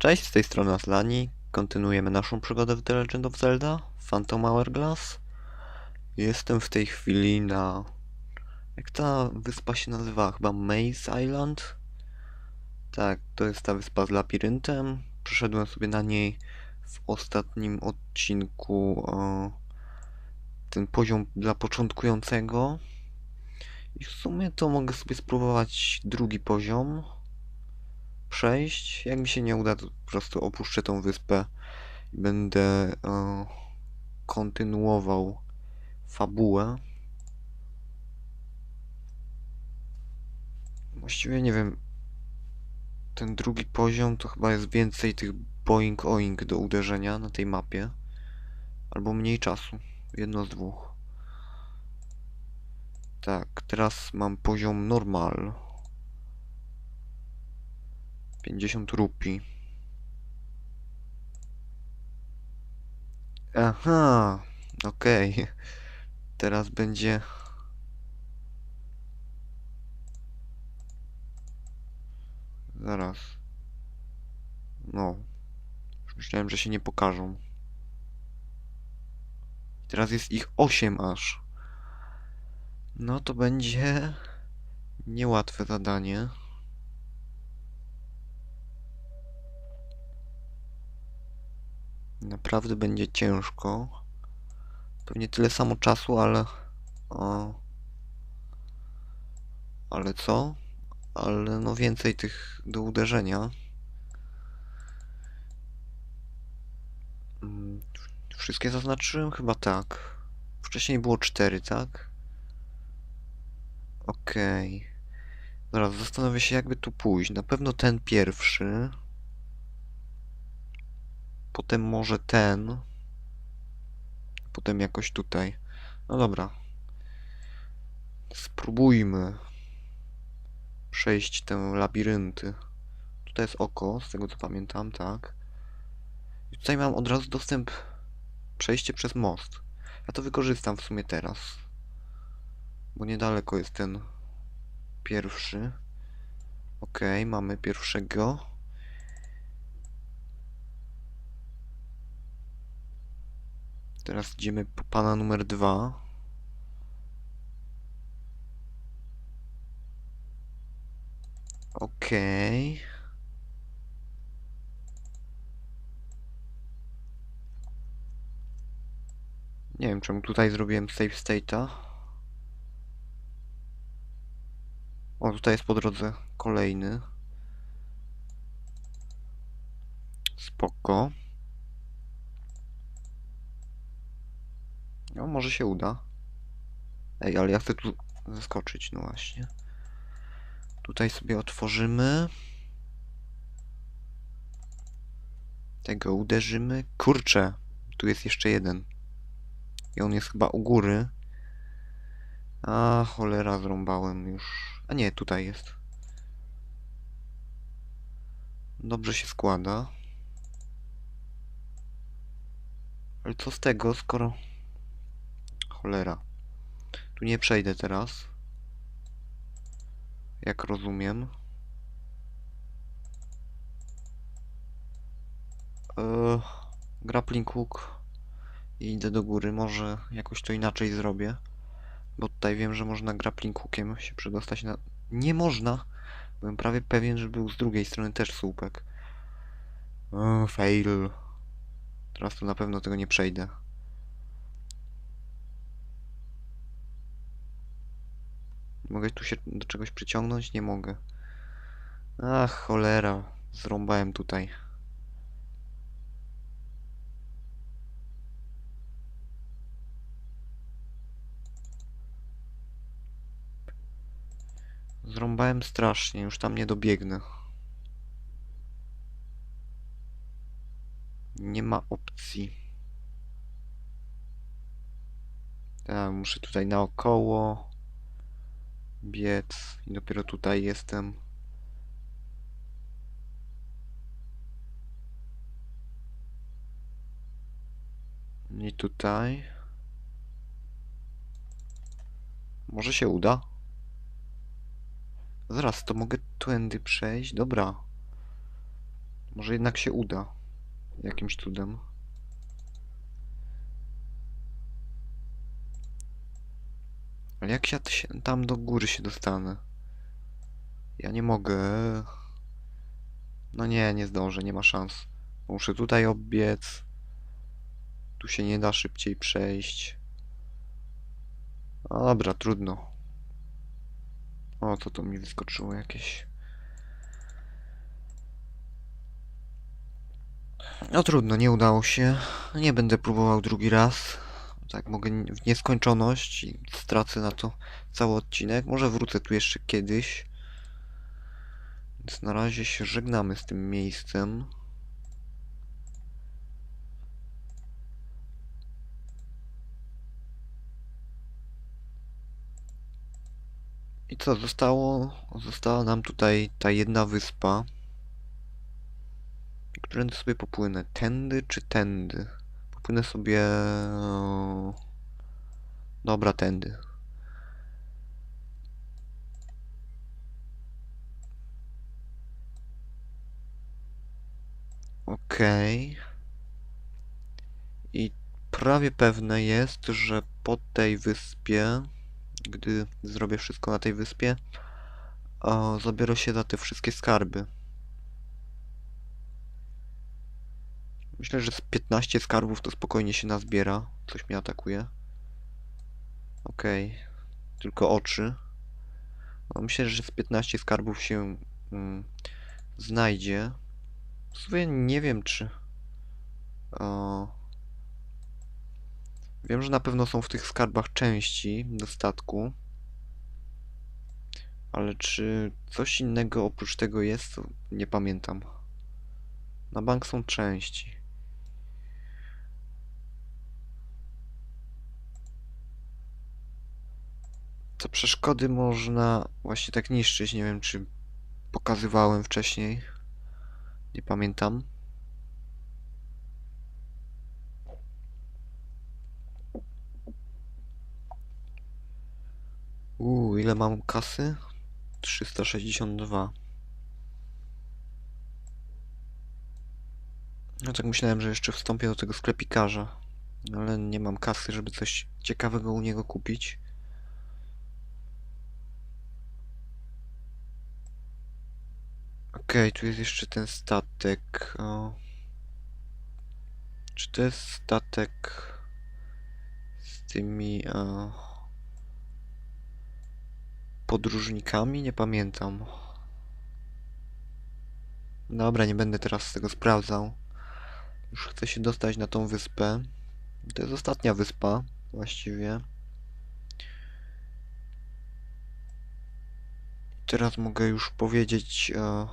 Cześć, z tej strony Aslani. Kontynuujemy naszą przygodę w The Legend of Zelda Phantom Hourglass. Jestem w tej chwili na... Jak ta wyspa się nazywa? Chyba Maze Island? Tak, to jest ta wyspa z labiryntem. Przeszedłem sobie na niej w ostatnim odcinku e, ten poziom dla początkującego. I w sumie to mogę sobie spróbować drugi poziom przejść. Jak mi się nie uda, to po prostu opuszczę tą wyspę i będę e, kontynuował fabułę. Właściwie nie wiem. Ten drugi poziom to chyba jest więcej tych boing oing do uderzenia na tej mapie. Albo mniej czasu. Jedno z dwóch. Tak, teraz mam poziom normal. 50 rupii. Aha, okej. Teraz będzie. Zaraz. No. Już myślałem, że się nie pokażą. Teraz jest ich 8 aż. No to będzie niełatwe zadanie. Naprawdę będzie ciężko. Pewnie tyle samo czasu, ale. O. Ale co? Ale no więcej tych do uderzenia. Mm, Wszystkie zaznaczyłem? Chyba tak. Wcześniej było cztery, tak? Okej. Zaraz zastanowię się, jakby tu pójść. Na pewno ten pierwszy. Potem może ten. Potem jakoś tutaj. No dobra. Spróbujmy przejść te labirynty. Tutaj jest oko, z tego co pamiętam, tak. I tutaj mam od razu dostęp przejście przez most. Ja to wykorzystam w sumie teraz. Bo niedaleko jest ten pierwszy. Okej, mamy pierwszego. Teraz idziemy po pana numer dwa. Okej. Nie wiem, czemu tutaj zrobiłem save state'a. O, tutaj jest po drodze kolejny. Spoko. Może się uda. Ej, ale ja chcę tu zaskoczyć, no właśnie. Tutaj sobie otworzymy. Tego uderzymy. Kurczę, tu jest jeszcze jeden. I on jest chyba u góry. A, cholera, zrąbałem już. A nie, tutaj jest. Dobrze się składa. Ale co z tego, skoro... Cholera. Tu nie przejdę teraz. Jak rozumiem. Eee, grappling hook. I idę do góry. Może jakoś to inaczej zrobię. Bo tutaj wiem, że można grappling hookiem się przedostać na... Nie można! Byłem prawie pewien, że był z drugiej strony też słupek. Eee, fail. Teraz tu na pewno tego nie przejdę. Mogę tu się do czegoś przyciągnąć? Nie mogę. Ach, cholera. Zrąbałem tutaj. Zrąbałem strasznie, już tam nie dobiegnę. Nie ma opcji. Tak, muszę tutaj naokoło biec i dopiero tutaj jestem. I tutaj. Może się uda? Zaraz, to mogę tędy przejść? Dobra. Może jednak się uda. Jakimś cudem. Ale jak ja się tam do góry się dostanę? Ja nie mogę. No nie, nie zdążę, nie ma szans. Muszę tutaj obiec. Tu się nie da szybciej przejść. No Dobra, trudno. O, co tu mi wyskoczyło jakieś. No trudno, nie udało się. Nie będę próbował drugi raz. Tak, mogę w nieskończoność i stracę na to cały odcinek. Może wrócę tu jeszcze kiedyś. Więc na razie się żegnamy z tym miejscem. I co, zostało? Została nam tutaj ta jedna wyspa. Którędy sobie popłynę? Tędy czy tędy? Popłynę sobie... Dobra, tędy. Okej. I prawie pewne jest, że po tej wyspie, gdy zrobię wszystko na tej wyspie, o, zabiorę się za te wszystkie skarby. Myślę, że z 15 skarbów to spokojnie się nazbiera. Coś mnie atakuje. Okej. Tylko oczy. No, myślę, że z 15 skarbów się mm, znajdzie. W sumie nie wiem, czy... O... Wiem, że na pewno są w tych skarbach części do statku. Ale czy coś innego oprócz tego jest, nie pamiętam. Na bank są części. Te przeszkody można właśnie tak niszczyć. Nie wiem, czy pokazywałem wcześniej. Nie pamiętam. Uuu, ile mam kasy? 362. No tak myślałem, że jeszcze wstąpię do tego sklepikarza. Ale nie mam kasy, żeby coś ciekawego u niego kupić. Okej, tu jest jeszcze ten statek. O. Czy to jest statek z tymi e, podróżnikami? Nie pamiętam. Dobra, nie będę teraz tego sprawdzał. Już chcę się dostać na tą wyspę. To jest ostatnia wyspa, właściwie. Teraz mogę już powiedzieć. E...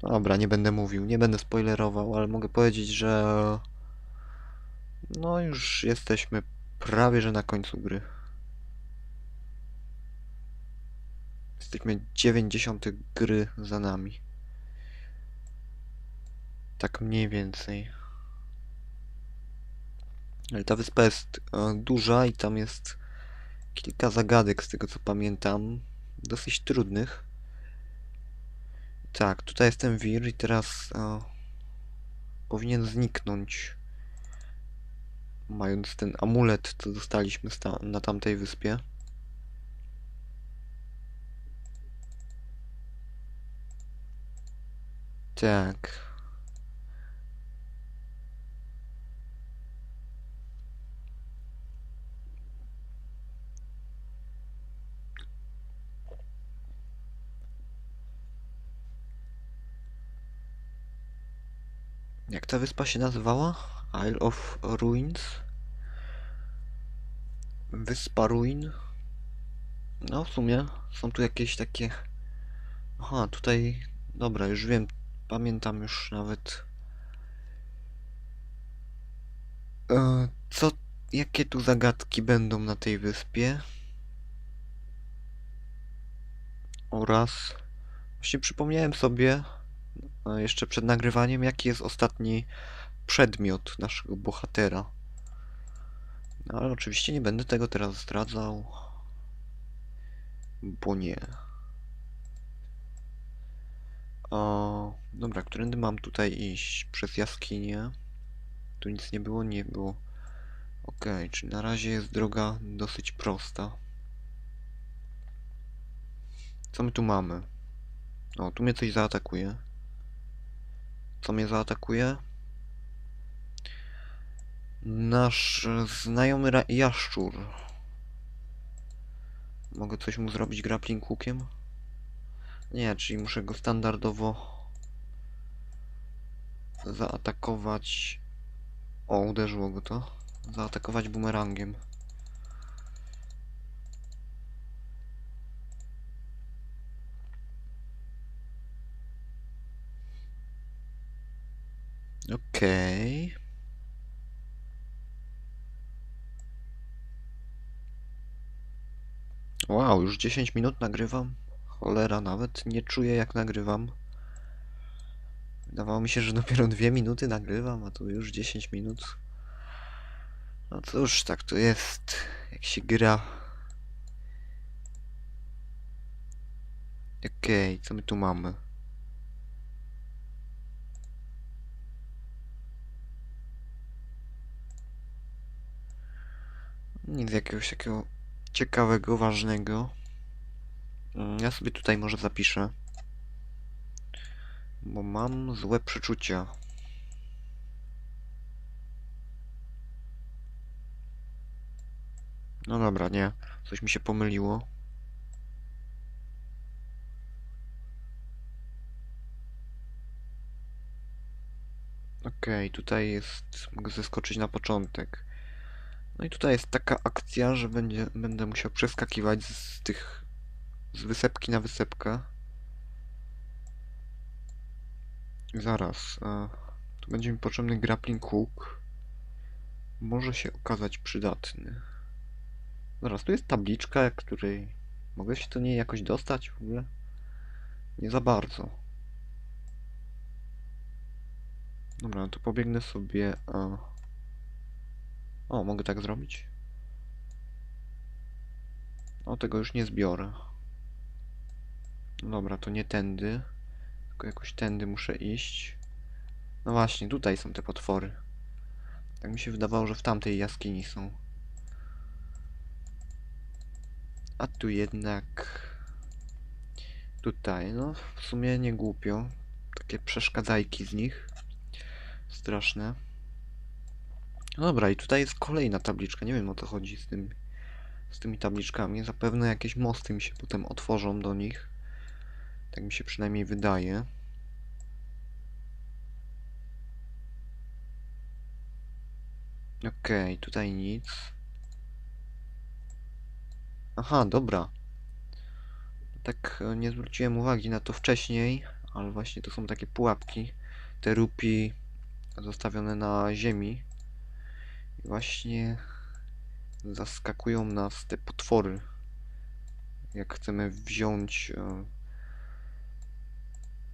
Dobra, nie będę mówił, nie będę spoilerował, ale mogę powiedzieć, że. No, już jesteśmy prawie że na końcu gry. Jesteśmy 90 gry za nami. Tak mniej więcej. Ale ta wyspa jest e, duża i tam jest kilka zagadek z tego co pamiętam. Dosyć trudnych. Tak, tutaj jest ten wir i teraz e, powinien zniknąć. Mając ten amulet, co dostaliśmy sta- na tamtej wyspie. Tak. Ta wyspa się nazywała? Isle of Ruins? Wyspa Ruin? No, w sumie są tu jakieś takie. Aha, tutaj. Dobra, już wiem. Pamiętam już nawet. E, co. Jakie tu zagadki będą na tej wyspie? Oraz. Właśnie przypomniałem sobie. Jeszcze przed nagrywaniem, jaki jest ostatni przedmiot naszego bohatera. No, ale oczywiście nie będę tego teraz zdradzał. Bo nie. O, dobra, którędy mam tutaj iść? Przez jaskinię? Tu nic nie było? Nie było. Okej, czyli na razie jest droga dosyć prosta. Co my tu mamy? O, tu mnie coś zaatakuje. Co mnie zaatakuje? Nasz znajomy jaszczur. Mogę coś mu zrobić grappling hookiem? Nie, czyli muszę go standardowo zaatakować. O, uderzyło go to. Zaatakować bumerangiem. Okej. Już 10 minut nagrywam. Cholera, nawet nie czuję jak nagrywam. Wydawało mi się, że dopiero 2 minuty nagrywam, a tu już 10 minut. No cóż, tak to jest, jak się gra. Okej, co my tu mamy? Nic jakiegoś takiego ciekawego, ważnego. Mm, Ja sobie tutaj może zapiszę. Bo mam złe przeczucia. No dobra, nie. Coś mi się pomyliło. Okej, tutaj jest... Mogę zeskoczyć na początek. No i tutaj jest taka akcja, że będzie, będę musiał przeskakiwać z tych... z wysepki na wysepkę. Zaraz. E, tu będzie mi potrzebny grappling hook. Może się okazać przydatny. Zaraz, tu jest tabliczka, której... Mogę się do niej jakoś dostać w ogóle? Nie za bardzo. Dobra, no to pobiegnę sobie... A... O, mogę tak zrobić? O, tego już nie zbiorę. Dobra, to nie tędy. Tylko jakoś tędy muszę iść. No właśnie, tutaj są te potwory. Tak mi się wydawało, że w tamtej jaskini są. A tu jednak... Tutaj, no w sumie nie głupio. Takie przeszkadzajki z nich. Straszne. No dobra, i tutaj jest kolejna tabliczka. Nie wiem o co chodzi z tym, z tymi tabliczkami. Zapewne jakieś mosty mi się potem otworzą do nich. Tak mi się przynajmniej wydaje. Okej, tutaj nic. Aha, dobra. Tak e, nie zwróciłem uwagi na to wcześniej, ale właśnie to są takie pułapki. Te rupi zostawione na ziemi. Właśnie zaskakują nas te potwory. Jak chcemy wziąć e,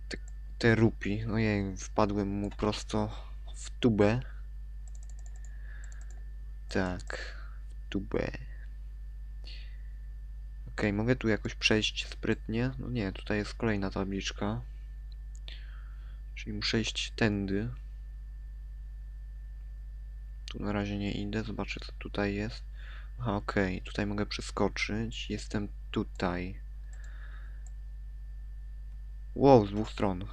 te, te rupi. No jej, wpadłem mu prosto w tubę. Tak, w tubę. Okej, mogę tu jakoś przejść sprytnie? No nie, tutaj jest kolejna tabliczka. Czyli muszę iść tędy. Tu na razie nie idę, zobaczę co tutaj jest. Aha, okej, tutaj mogę przeskoczyć. Jestem tutaj. Wow, z dwóch stron.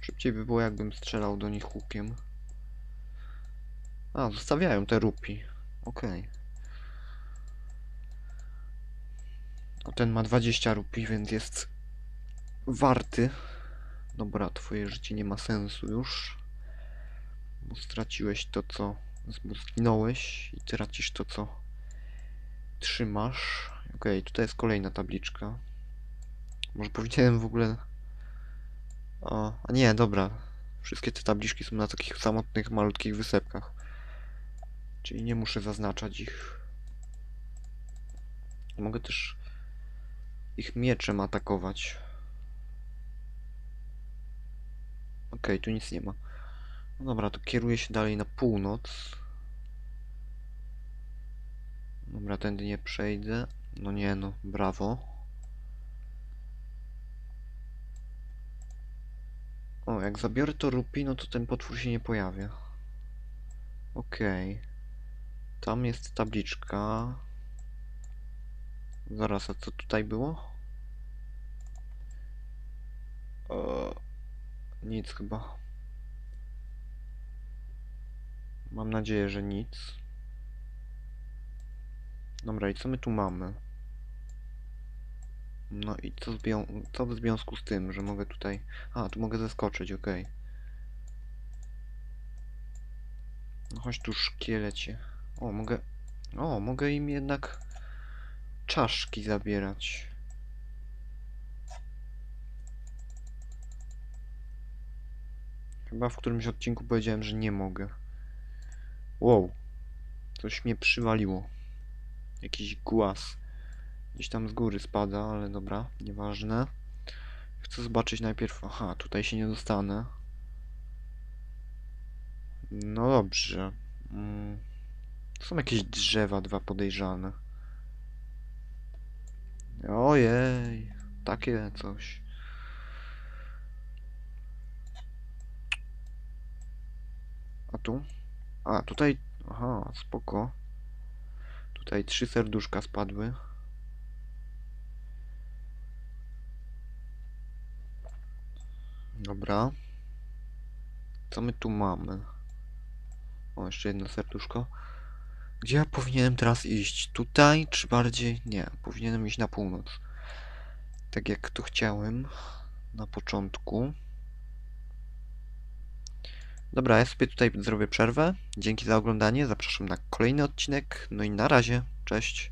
Szybciej by było jakbym strzelał do nich łukiem. A, zostawiają te rupi. Okej. O, ten ma 20 rupi, więc jest warty. Dobra, twoje życie nie ma sensu już. Bo straciłeś to, co... Zginąłeś i tracisz to, co trzymasz. Okej, tutaj jest kolejna tabliczka. Może powinienem w ogóle... O, a nie, dobra. Wszystkie te tabliczki są na takich samotnych, malutkich wysepkach. Czyli nie muszę zaznaczać ich. Mogę też ich mieczem atakować. Okej, tu nic nie ma. No dobra, to kieruję się dalej na północ. Dobra, tędy nie przejdę. No nie no, brawo. O, jak zabiorę to rupi, no to ten potwór się nie pojawia. Okej. Tam jest tabliczka. Zaraz, a co tutaj było? Eee, nic chyba. Mam nadzieję, że nic. Dobra, i co my tu mamy? No i co, co w związku z tym, że mogę tutaj... A, tu mogę zeskoczyć, okej. No chodź tu, szkielecie. O, mogę... O, mogę im jednak czaszki zabierać. Chyba w którymś odcinku powiedziałem, że nie mogę. Wow. Coś mnie przywaliło. Jakiś głaz. Gdzieś tam z góry spada, ale dobra, nieważne. Chcę zobaczyć najpierw... Aha, tutaj się nie dostanę. No dobrze. Mm. To są jakieś drzewa, dwa podejrzane. Ojej, takie coś. A tu? A, tutaj... Aha, spoko. Tutaj trzy serduszka spadły. Dobra. Co my tu mamy? O, jeszcze jedno serduszko. Gdzie ja powinienem teraz iść? Tutaj, czy bardziej? Nie, powinienem iść na północ. Tak jak to chciałem na początku. Dobra, ja sobie tutaj zrobię przerwę. Dzięki za oglądanie, zapraszam na kolejny odcinek. No i na razie, cześć.